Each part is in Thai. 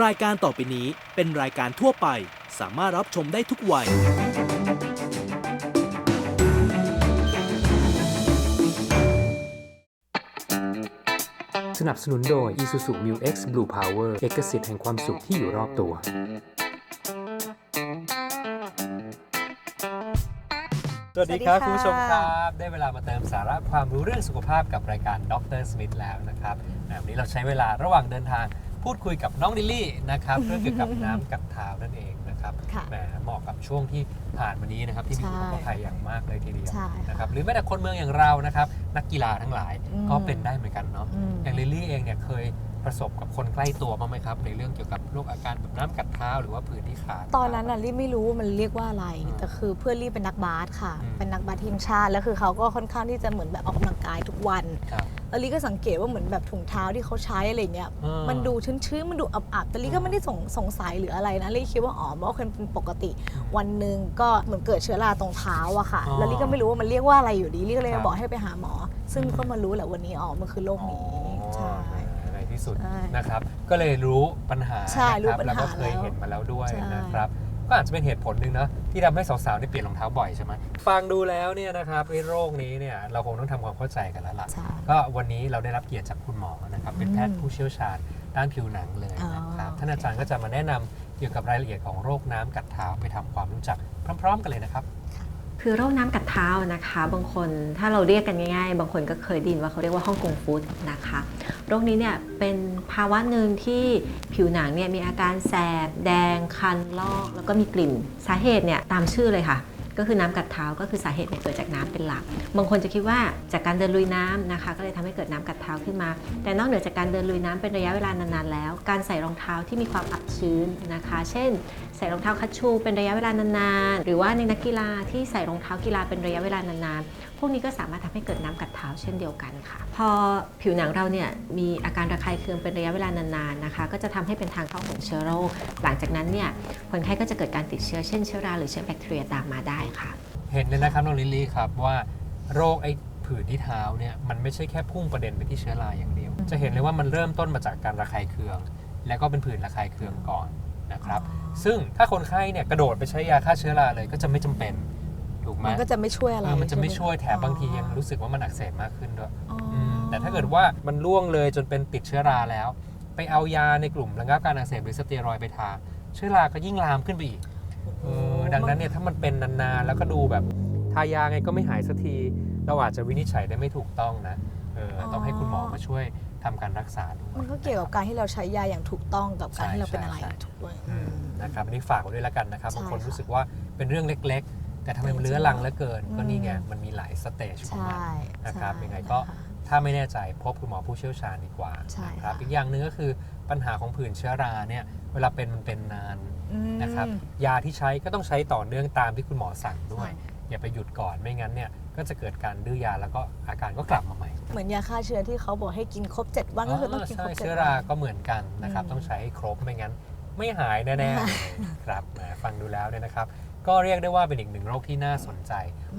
รายการต่อไปนี้เป็นรายการทั่วไป สามารถรับชมได้ทุกวัย สนับสนุนโดย Isuzu Mu X Blue Power เอกสิทธิ์แห่งความสุขที่อยู่รอบตัว สวัสดีครับสวัสดีค่ะ คุณผู้ชมครับ ได้เวลามาเติมสาระความรู้เรื่องสุขภาพกับรายการดรสมิธแล้วนะครับอ่าวันนี้เราใช้เวลาระหว่างเดินทาง พูดคุยกับน้องลิลลี่นะครับเรื่องเกี่ยวกับน้ำกัดเท้านั่นเองนะครับค่ะแหมเหมาะกับช่วงที่ผ่านวันนี้นะครับที่มีใช่อุทกภัยอย่างมากเลยทีเดียวใช่ค่ะนะครับหรือแม้แต่คนเมืองอย่างเรานะครับ นักกีฬาทั้งหลายอืม ก็เป็นได้เหมือนกันเนาะ อืม อย่างลิลลี่เองเนี่ยเคย ประสบกับคนใกล้ตัวบ้างไหมครับ ในเรื่องเกี่ยวกับโรคอาการแบบน้ำกัดเท้าหรือว่าผื่นที่ขา ตอนนั้นน่ะลี่ไม่รู้ว่ามันเรียกว่าอะไร อืมแต่คือเพื่อนลี่เป็นนักบาสค่ะ อืม เป็นนักบาสทีมชาติ แล้วคือเขาก็ค่อนข้างที่จะเหมือนแบบออกกำลังกายทุกวันครับแล้วลี่ก็สังเกตว่าเหมือนแบบถุงเท้าที่เขาใช้อะไรเงี้ยอ่ามันดูชื้นๆ มันดูอับๆ แต่ลี่ก็ไม่ได้สงสงสัยหรืออะไรนะลี่คิดว่าอ๋อมันก็เป็นปกติ วันหนึ่งก็เหมือนเกิดเชื้อราตรงเท้าอะค่ะ อ๋อแล้วลี่ก็ไม่รู้ว่ามันเรียกว่าอะไรอยู่ดีลี่ก็เลยครับ บอกให้ไปหาหมอ ซึ่งก็มารู้แหละวันนี้อ๋อมันคือโรคนี้ ใช่ใน ที่สุดใช่นะครับ ก็เลยรู้ปัญหาใช่รู้นะคบปัญหาแล้วก็เคยแล้วเห็นมาแล้วด้วยใช่ นะครับ ก็อาจจะเป็นเหตุผลหนึ่งนะที่ทำให้สาวๆได้เปลี่ยนรองเท้าบ่อยใช่ไหมฟังดูแล้วเนี่ยนะครับไอ้โรคนี้เนี่ยเราคงต้องทำความเข้าใจกันแล้วล่ะ ใช่ ก็วันนี้เราได้รับเกียรติจากคุณหมอนะครับ เป็นแพทย์อืมผู้เชี่ยวชาญด้านผิวหนังเลยนะครับ อ๋อ ท่านอาจารย์ก็จะมาแนะนำเกี่ยวกับรายละเอียดของโรคน้ำกัดเท้าไปทำความรู้จักพร้อม ๆ กันเลยนะครับ คือโรคน้ำกัดเท้านะคะ บางคนถ้าเราเรียกกันง่ายๆ บางคนก็เคยดินว่าเขาเรียกว่าฮ่องกงฟูดนะคะ โรคนี้เนี่ยเป็นภาวะหนึ่งที่ผิวหนังเนี่ยมีอาการแสบ แดง คันลอก แล้วก็มีกลิ่นสาเหตุเนี่ยตามชื่อเลยค่ะ ก็คือน้ำกัดเท้าก็คือสาเหตุเนี่ยเกิดจากน้ำเป็นหลัก บางคนจะคิดว่าจากการเดินลุยน้ำนะคะ ก็เลยทำให้เกิดน้ำกัดเท้าขึ้นมา แต่นอกเหนือจากการเดินลุยน้ำเป็นระยะเวลานานๆแล้ว การใส่รองเท้าที่มีความอับชื้นนะคะ เช่น ใส่รองเท้าคัชชูเป็นระยะเวลานานๆ หรือว่าในนักกีฬาที่ใส่รองเท้ากีฬาเป็นระยะเวลานานๆ พวกนี้ก็สามารถทำให้เกิดน้ำกัดเท้าเช่นเดียวกันค่ะ พอผิวหนังเราเนี่ยมีอาการระคายเคืองเป็นระยะเวลานานๆนะคะ ก็จะทำให้เป็นทางเข้าของเชื้อโรค หลังจากนั้นเนี่ยคนไข้ก็จะเกิดการติดเชื้อเช่นเชื้อราหรือเชื้อแบคทีเรียตามมาได้ค่ะ เห็นเลยนะครับน้องลิลลี่ครับว่าโรคไอ้ผื่นที่เท้าเนี่ยมันไม่ใช่แค่พุ่งประเด็นไปที่เชื้อราอย่างเดียว จะเห็นเลยว่ามันเริ่มต้นมาจากการระคายเคือง แล้วก็เป็นผื่นระคายเคืองก่อนนะครับ ซึ่งถ้าคนไข้เนี่ยกระโดดไปใช้ยาฆ่าเชื้อราเลยก็จะไม่จำเป็นถูกไหมมันก็จะไม่ช่วยอะไรเออมันจะไม่ใหช่วยแถมอ๋อบางทียังรู้สึกว่ามันอักเสบมากขึ้นด้วยอ๋ออมแต่ถ้าเกิดว่ามันล่วงเลยจนเป็นติดเชื้อราแล้ว ไปเอายาในกลุ่มระงับการอักเสบหรือสเตียรอยด์ไปทาเชื้อราก็ยิ่งลามขึ้นไปอีก เออดังนั้นเนี่ยถ้ามันเป็นนานๆแล้วก็ดูแบบทายาไงก็ไม่หายสักที เราอาจจะวินิจฉัยได้ไม่ถูกต้องนะเออต้องให้คุณหมอมาช่วยทำการรักษาด้วย มันก็เกี่ยวกับการที่เราใช้ยาอย่างถูกต้องกับการที่เราเป็นอะไรใช่ใช่ ถูกด้วย อืมนะครับอันนี้ฝากไว้ด้วยแล้วกันนะครับใช่บางคนค่ะรู้สึกว่าเป็นเรื่องเล็กๆ แต่ทำไมมันเลื้อรังเหลือเกิน ก็นี่ไงมันมีหลายสเตจของใช่มัน นะครับใช่ยังไงก็ นะคะ ถ้าไม่แน่ใจพบคุณหมอผู้เชี่ยวชาญดีกว่าใช่นะครับค่ะ อีกอย่างหนึ่งก็คือปัญหาของผื่นเชื้อราเนี่ยเวลาเป็นมันเป็นนาน อืม นะครับ ยาที่ใช้ก็ต้องใช้ต่อเนื่องตามที่คุณหมอสั่งด้วย ใช่ อย่าไปหยุดก่อนไม่งั้นเนี่ยก็จะเกิดการดื้อยาแล้วก็อาการก็กลับมาใหม่เหมือนยาฆ่าเชื้อที่เขาบอกให้กินครบ 7 วันก็คือต้องกินครบใช่เจ็ดเชื้อวัราน ก็เหมือนกันนะครับอืมต้องใช้ให้ครบไม่งั้น ไม่หายแน่ๆเลยครับแหมฟังดูแล้วเนี่ยนะครับ ก็เรียกได้ว่าเป็นอีกหนึ่งโรคที่น่าสนใจ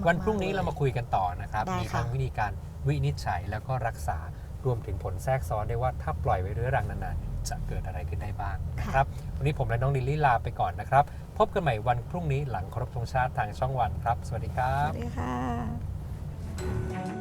วันพรุ่งนี้เรามาคุยกันต่อนะครับได้มีค่ะ ทั้งวิธีการวินิจฉัยแล้วก็รักษารวมถึงผลแทรกซ้อนได้ว่าถ้าปล่อยไว้เรื้อรังนานๆ จะเกิดอะไรขึ้นได้บ้างนะครับ วันนี้ผมและน้องลิลลี่ลาไปก่อนนะครับ พบกันใหม่วันพรุ่งนี้หลังเคารพธงชาติทางช่องวันครับ สวัสดีครัสบวัสดีค่ะ